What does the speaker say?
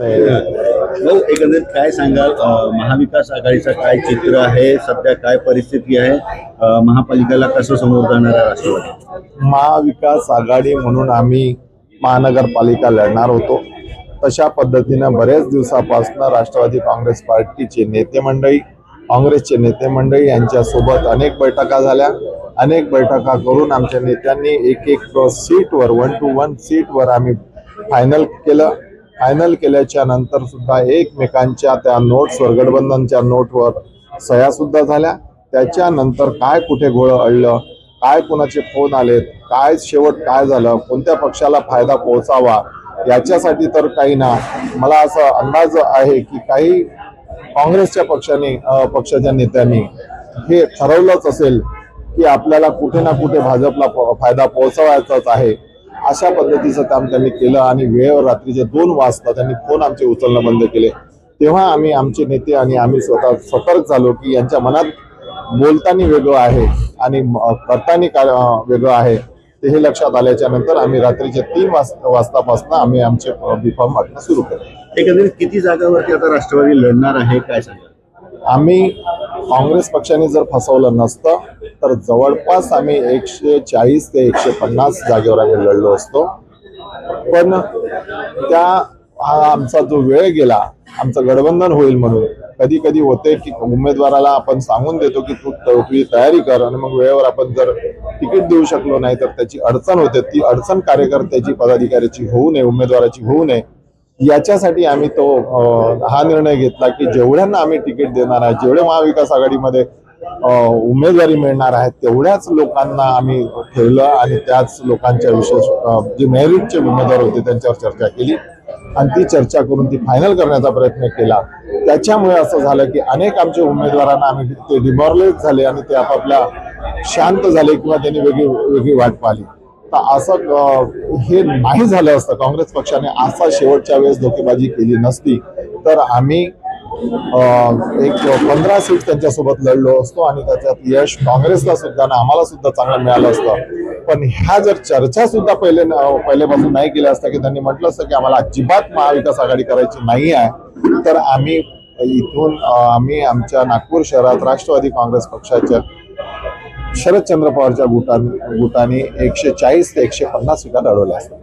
भाऊ एकंदरीत काय सांगाल? महाविकास आघाडीचं काय चित्र आहे? सध्या काय परिस्थिती आहे? महापालिकेला कसं समोर जाणार आहे राष्ट्रवादी? महाविकास आघाडी म्हणून आम्ही महानगरपालिका लढणार होतो. तशा पद्धतीनं बऱ्याच दिवसापासून राष्ट्रवादी काँग्रेस पार्टीचे नेते मंडळी काँग्रेसचे नेते मंडळी यांच्यासोबत अनेक बैठका झाल्या. अनेक बैठका करून आमच्या नेत्यांनी एक एक सीटवर वन टू वन सीटवर आम्ही फायनल केलं. फायनल केल्याच्यानंतर सुद्धा एकमेकांच्या त्या नोट्सवर गठबंधनच्या नोटवर सह्या सुद्धा झाल्या. त्याच्यानंतर काय कुठे घोळं अडलं काय कोणाचे फोन आलेत काय शेवट काय झालं कोणत्या पक्षाला फायदा पोहोचावा याच्यासाठी तर काही ना. मला असा अंदाज आहे की काही काँग्रेसच्या पक्षाने पक्षाच्या नेत्यांनी हे ठरवलंच असेल की आपल्याला कुठे ना कुठे भाजपला प- फायदा पोहोचवायचाच आहे. अशा पद्धतीचं काम त्यांनी केलं आणि वेळेवर रात्रीचे दोन वाजता त्यांनी फोन आमचे उचलणं बंद केले. तेव्हा आम्ही आमचे नेते आणि आम्ही स्वतः सतर्क झालो की यांच्या मनात बोलताना वेगळं आहे आणि करताना का वेगळं आहे ते हे लक्षात आल्याच्यानंतर आम्ही रात्रीचे तीन वाजता वाजतापासून आम्ही आमचे बीफॉर्म वाटणं सुरू केलं. एकंदरीत किती जागावरती आता राष्ट्रवादी लढणार आहे काय सांगाल? आम्ही काँग्रेस पक्षाने जर फसवलं नसतं तर जवळपास आम्ही एकशे चाळीस ते एकशे पन्नास जागेवर आम्ही लढलो असतो. पण त्या हा आमचा जो वेळ गेला आमचं गठबंधन होईल म्हणून कधी कधी होते की उमेदवाराला आपण सांगून देतो की तू तुझी तयारी कर आणि मग वेळेवर आपण जर तिकीट देऊ शकलो नाही तर त्याची अडचण होते. ती अडचण कार्यकर्त्याची पदाधिकाऱ्याची होऊ नये उमेदवाराची होऊ नये. याच्यासाठी आम्ही तो हा निर्णय घेतला की जेवढ्यांना आम्ही तिकीट देणार आहे जेवढे महाविकास आघाडीमध्ये उमेदवारी मिळणार आहेत तेवढ्याच लोकांना आम्ही ठेवलं आणि त्याच लोकांच्या विशेष जे मेरिटचे उमेदवार होते त्यांच्यावर चर्चा केली. आणि ती चर्चा करून ती फायनल करण्याचा प्रयत्न केला. त्याच्यामुळे असं झालं की अनेक आमच्या उमेदवारांना आम्ही ते डिमॉरलाइज झाले आणि ते आपापल्या शांत झाले किंवा त्यांनी वेगळी वेगळी वाट पाहिली. तर असं हे नाही झालं असतं. काँग्रेस पक्षाने असा शेवटच्या वेळेस धोकेबाजी केली नसती. तर आम्ही एक पंधरा सीट त्यांच्यासोबत लढलो असतो आणि त्याच्यात यश काँग्रेसला सुद्धा ना आम्हाला सुद्धा चांगलं मिळालं असतं. पण ह्या जर चर्चा सुद्धा पहिले पहिल्यापासून नाही केल्या असता की त्यांनी म्हटलं असतं की आम्हाला अजिबात महाविकास आघाडी करायची नाही आहे तर आम्ही इथून आम्ही आमच्या नागपूर शहरात राष्ट्रवादी काँग्रेस पक्षाच्या शरदचंद्र पवारच्या गुटाने गुटाने एकशे चाळीस ते एकशे पन्नास सीटा लढवल्या असतात.